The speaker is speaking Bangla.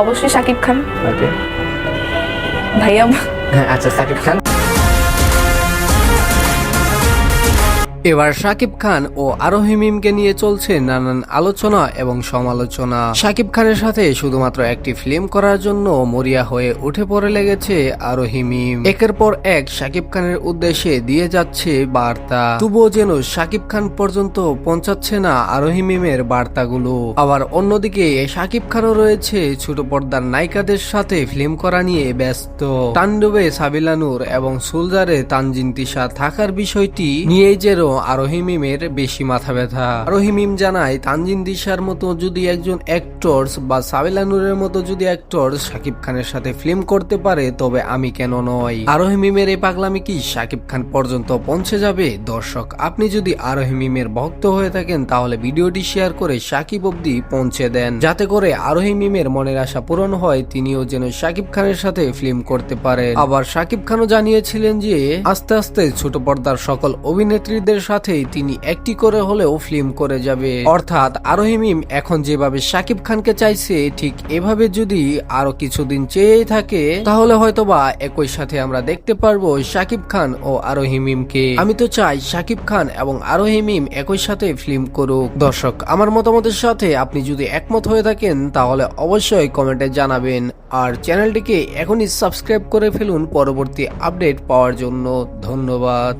অবশ্যই শাকিব খান। ওকে ভাইয়া হ্যাঁ আচ্ছা শাকিব খান। এবার শাকিব খান ও আরোহী মিমকে নিয়ে চলছে নানান আলোচনা এবং সমালোচনা। শাকিব খানের সাথে শুধুমাত্র একটি ফিল্ম করার জন্য মরিয়া হয়ে উঠে পড়ে লেগেছে আরোহী মিম একের পর এক শাকিব খানের উদ্দেশ্যে দিয়ে যাচ্ছে বার্তা। তবুও যেন শাকিব খান পর্যন্ত পৌঁছাচ্ছে না আরোহী মিমের বার্তাগুলো। আবার অন্যদিকে শাকিব খানও রয়েছে ছোট পর্দার নায়িকাদের সাথে ফিল্ম করা নিয়ে ব্যস্ত। তাণ্ডবে সাবিলানুর এবং সুলজারে তানজিন তিশা থাকার বিষয়টি নিয়েই যেন আরোহী মিমের বেশি মাথা ব্যথা। আরোহী মিম জানায়, তানজিন দিশার মতো যদি একজন অ্যাক্টরস বা সাবিলানুরের মতো যদি অ্যাক্টর শাকিব খানের সাথে ফিল্ম করতে পারে, তবে আমি কেন নয় আরোহী মিমের এই পাগলামি কি শাকিব খান পর্যন্ত পৌঁছে যাবে? দর্শক, আপনি যদি আরোহী মিমের ভক্ত হয়ে থাকেন, তাহলে ভিডিওটি শেয়ার করে সাকিব অব্দি পৌঁছে দেন। যাতে করে আরোহী মিমের মনের আশা পূরণ হয়, তিনিও যেন শাকিব খানের সাথে ফিল্ম করতে পারেন। আবার শাকিব খানও জানিয়েছিলেন যে, আস্তে আস্তে ছোট পর্দার সকল অভিনেত্রীদের সাথেই তিনি একটি করে হলেও ফিল্ম করে যাবে। অর্থাৎ আরোহী মিম এখন যেভাবে শাকিব খানকে চাইছে, ঠিক এভাবে যদি আরও কিছুদিন চেয়ে থাকে, তাহলে হয়তোবা একই সাথে আমরা দেখতে পারব শাকিব খান ও আরোহী মিমকে। আমি তো চাই শাকিব খান এবং আরোহী মিম একই সাথে ফিল্ম করুক। দর্শক, আমার মতামতের সাথে আপনি যদি একমত হয়ে থাকেন, তাহলে অবশ্যই কমেন্টে জানাবেন। আর চ্যানেলটিকে এখনই সাবস্ক্রাইব করে ফেলুন পরবর্তী আপডেট পাওয়ার জন্য। ধন্যবাদ।